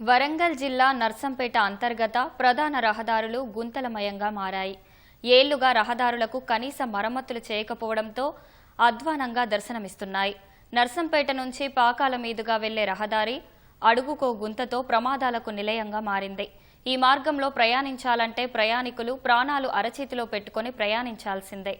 వరంగల్ జిల్లా నర్సంపేట అంతర్గత ప్రధాన రహదారులు గుంతలమయంగా మారాయి. ఏళ్ళుగా రహదారులకు కనీస మరమ్మతులు చేయకపోవడంతో అధ్వానంగా దర్శనమిస్తున్నాయి. నర్సంపేట నుంచి పాకాల మీదుగా వెళ్ళే రహదారి అడుగుకో గుంతతో ప్రమాదాలకు నిలయంగా మారింది. ఈ మార్గంలో ప్రయాణించాలంటే ప్రయాణికులు ప్రాణాలు అరచేతిలో పెట్టుకుని ప్రయాణించాల్సిందే.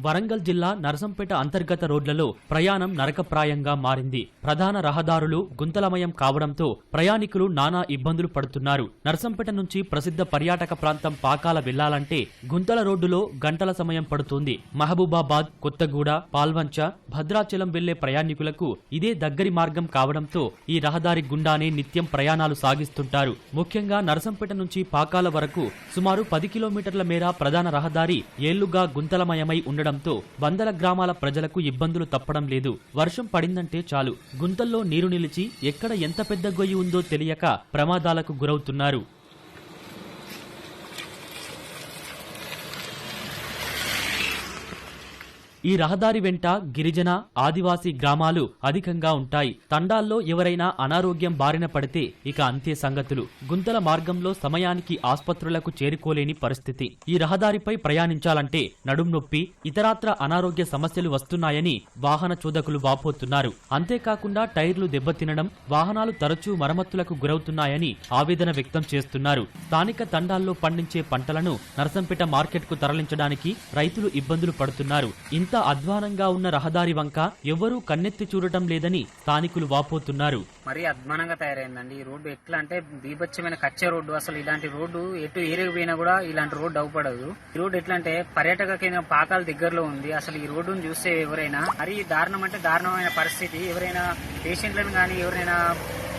వరంగల్ జిల్లా నరసంపేట అంతర్గత రోడ్లలో ప్రయాణం నరకప్రాయంగా మారింది. ప్రధాన రహదారులు గుంతలమయం కావడంతో ప్రయాణికులు నానా ఇబ్బందులు పడుతున్నారు. నరసంపేట నుంచి ప్రసిద్ధ పర్యాటక ప్రాంతం పాకాల వెళ్ళాలంటే గుంతల రోడ్డులో గంటల సమయం పడుతుంది. మహబూబాబాద్ కొత్తగూడ పాల్వంచ భద్రాచలం వెళ్ళే ప్రయాణికులకు ఇదే దగ్గరి మార్గం కావడంతో ఈ రహదారి గుండానే నిత్యం ప్రయాణాలు సాగిస్తుంటారు. ముఖ్యంగా నరసంపేట నుంచి పాకాల వరకు సుమారు పది కిలోమీటర్ల మేర ప్రధాన రహదారి ఏళ్ళుగా గుంతలమయమై ఉండడం ఉండడంతో వందల గ్రామాల ప్రజలకు ఇబ్బందులు తప్పడం లేదు. వర్షం పడిందంటే చాలు. గుంతల్లో నీరు నిలిచి ఎక్కడ ఎంత పెద్ద గొయ్యి ఉందో తెలియక ప్రమాదాలకు గురవుతున్నారు. ఈ రహదారి వెంట గిరిజన ఆదివాసీ గ్రామాలు అధికంగా ఉంటాయి. తండాల్లో ఎవరైనా అనారోగ్యం బారిన పడితే ఇక అంతే సంగతులు. గుంతల మార్గంలో సమయానికి ఆసుపత్రులకు చేరుకోలేని పరిస్థితి. ఈ రహదారిపై ప్రయాణించాలంటే నడుం నొప్పి ఇతరాత్ర అనారోగ్య సమస్యలు వస్తున్నాయని వాహన చోదకులు వాపోతున్నారు. అంతేకాకుండా టైర్లు దెబ్బతినడం వాహనాలు తరచూ మరమ్మతులకు గురవుతున్నాయని ఆవేదన వ్యక్తం చేస్తున్నారు. స్థానిక తండాల్లో పండించే పంటలను నరసంపేట మార్కెట్కు తరలించడానికి రైతులు ఇబ్బందులు పడుతున్నారు. ఇంత అధ్వానంగా ఉన్న రహదారి వంక ఎవ్వరూ కన్నెత్తి చూడటం లేదని స్థానికులు వాపోతున్నారు. మరీ అధ్వానంగా తయారైందండి. ఈ రోడ్డు ఎట్లా అంటే బీభత్సమైన కచ్చే రోడ్డు. అసలు ఇలాంటి రోడ్డు ఎటు ఏరియా పోయినా కూడా ఇలాంటి రోడ్డు అవ్వపడదు. ఈ రోడ్డు ఎట్లా అంటే పర్యాటక కేంద్రం పాకాల దగ్గరలో ఉంది. అసలు ఈ రోడ్డును చూస్తే ఎవరైనా మరి దారుణం అంటే దారుణమైన పరిస్థితి. ఎవరైనా పేషెంట్లను కానీ ఎవరైనా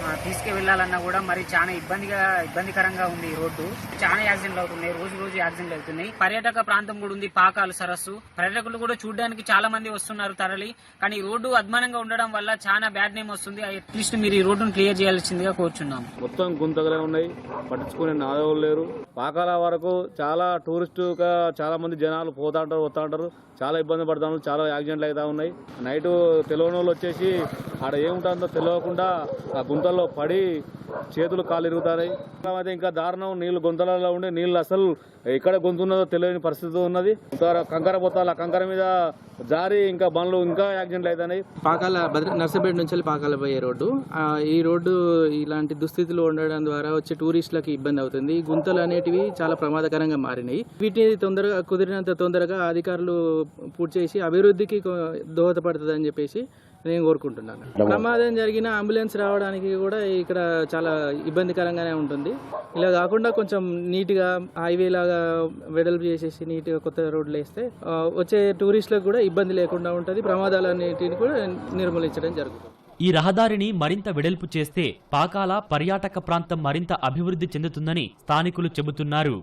ఆ, తీసుకువెళ్ళాలన్నా కూడా మరి చాలా ఇబ్బందిగా ఇబ్బందికరంగా ఉంది ఈ రోడ్డు. చాలా యాక్సిడెంట్లు అవుతున్నాయి రోజు రోజు యాక్సిడెంట్లు అవుతున్నాయి. పర్యాటక ప్రాంతం కూడా ఉంది పాకాలు సరస్సు. పర్యాటకులు కూడా చూడడానికి చాలా మంది వస్తున్నారు తరలి. కానీ ఈ రోడ్డు అద్మానంగా ఉండడం వల్ల చాలా బ్యాడ్ నేమ్ వస్తుంది. అట్లీస్ట్ మీరు ఈ రోడ్డును క్లియర్ చేయాల్సిందిగా కోరుచున్నాం. మొత్తం గుంతగలే ఉన్నాయి. పట్టించుకునే నాదవులు లేరు. పాకాల వరకు చాలా టూరిస్టుగా చాలా మంది జనాలు పోతా ఉంటారు వస్తూ ఉంటారు. చాలా ఇబ్బంది పడుతున్నారు చాలా యాక్సిడెంట్లు అవుతా ఉన్నాయి. నైట్ తెలియని వాళ్ళు వచ్చేసి ఆడ ఏముంటుందో తెలియకుండా ఆ గుంతల్లో పడి చేతులు కాలు ఇరుగుతాయి అయితే ఇంకా దారుణం నీళ్ళు గుంతలలో ఉండి నీళ్ళు అసలు ఎక్కడ గొంతున్నదో తెలియని పరిస్థితి ఉన్నది. కంకర పోతాల కంకర మీద జారి ఇంకా బండ్లు ఇంకా యాక్సిడెంట్లు అవుతున్నాయి పాకాల నర్సపేట నుంచి వెళ్ళి పాకాల పోయే రోడ్డు. ఈ రోడ్డు ఇలాంటి దుస్థితిలో ఉండడం ద్వారా వచ్చే టూరిస్టులకు ఇబ్బంది అవుతుంది. గుంతలు అనేటివి చాలా ప్రమాదకరంగా మారినాయి. వీటిని తొందరగా కుదిరినంత తొందరగా అధికారులు పూర్తి చేసి అభివృద్ధికి దోహదపడుతుందని చెప్పేసి నేను కోరుకుంటున్నాను. ప్రమాదం జరిగిన అంబులెన్స్ రావడానికి కూడా ఇక్కడ చాలా ఇబ్బందికరంగానే ఉంటుంది. ఇలా కాకుండా కొంచెం నీట్గా హైవే లాగా వెడల్పు చేసేసి నీట్గా కొత్త రోడ్లు వేస్తే వచ్చే టూరిస్టులకు కూడా ఇబ్బంది లేకుండా ఉంటుంది. ప్రమాదాలన్నిటిని కూడా నిర్మూలించడం జరుగుతుంది. ఈ రహదారిని మరింత వెడల్పు చేస్తే పాకాల పర్యాటక ప్రాంతం మరింత అభివృద్ధి చెందుతుందని స్థానికులు చెబుతున్నారు.